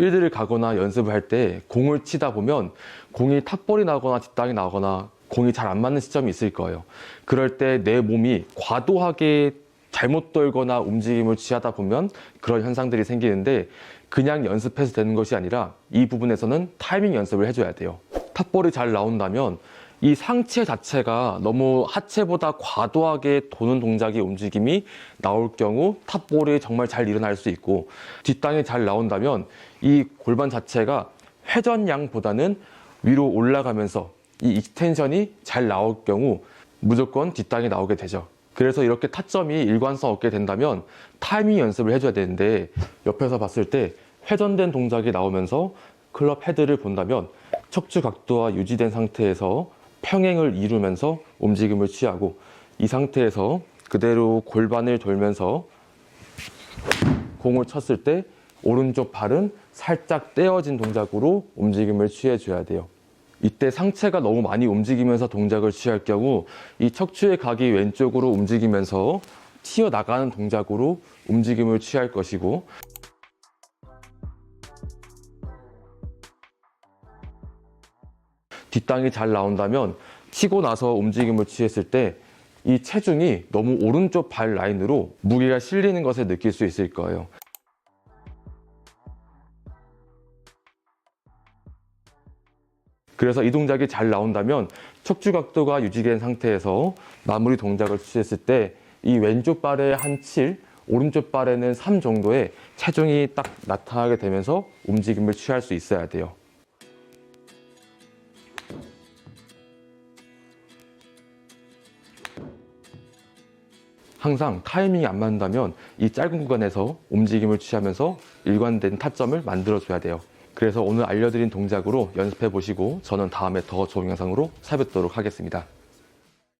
필드를 가거나 연습을 할 때 공을 치다 보면 공이 탑볼이 나거나 뒷땅이 나거나 공이 잘 안 맞는 시점이 있을 거예요. 그럴 때 내 몸이 과도하게 잘못 돌거나 움직임을 취하다 보면 그런 현상들이 생기는데 그냥 연습해서 되는 것이 아니라 이 부분에서는 타이밍 연습을 해줘야 돼요. 탑볼이 잘 나온다면 이 상체 자체가 너무 하체보다 과도하게 도는 동작의 움직임이 나올 경우 탑볼이 정말 잘 일어날 수 있고 뒷땅이 잘 나온다면 이 골반 자체가 회전량보다는 위로 올라가면서 이 익스텐션이 잘 나올 경우 무조건 뒷땅이 나오게 되죠. 그래서 이렇게 타점이 일관성 없게 된다면 타이밍 연습을 해줘야 되는데 옆에서 봤을 때 회전된 동작이 나오면서 클럽 헤드를 본다면 척추 각도가 유지된 상태에서 평행을 이루면서 움직임을 취하고 이 상태에서 그대로 골반을 돌면서 공을 쳤을 때 오른쪽 발은 살짝 떼어진 동작으로 움직임을 취해줘야 돼요. 이때 상체가 너무 많이 움직이면서 동작을 취할 경우 이 척추의 각이 왼쪽으로 움직이면서 튀어나가는 동작으로 움직임을 취할 것이고 뒷땅이 잘 나온다면 치고 나서 움직임을 취했을 때 이 체중이 너무 오른쪽 발 라인으로 무게가 실리는 것을 느낄 수 있을 거예요. 그래서 이 동작이 잘 나온다면 척추 각도가 유지된 상태에서 마무리 동작을 취했을 때 이 왼쪽 발에 한 7, 오른쪽 발에는 3 정도의 체중이 딱 나타나게 되면서 움직임을 취할 수 있어야 돼요. 항상 타이밍이 안 맞는다면 이 짧은 구간에서 움직임을 취하면서 일관된 타점을 만들어줘야 돼요. 그래서 오늘 알려드린 동작으로 연습해 보시고 저는 다음에 더 좋은 영상으로 찾아뵙도록 하겠습니다.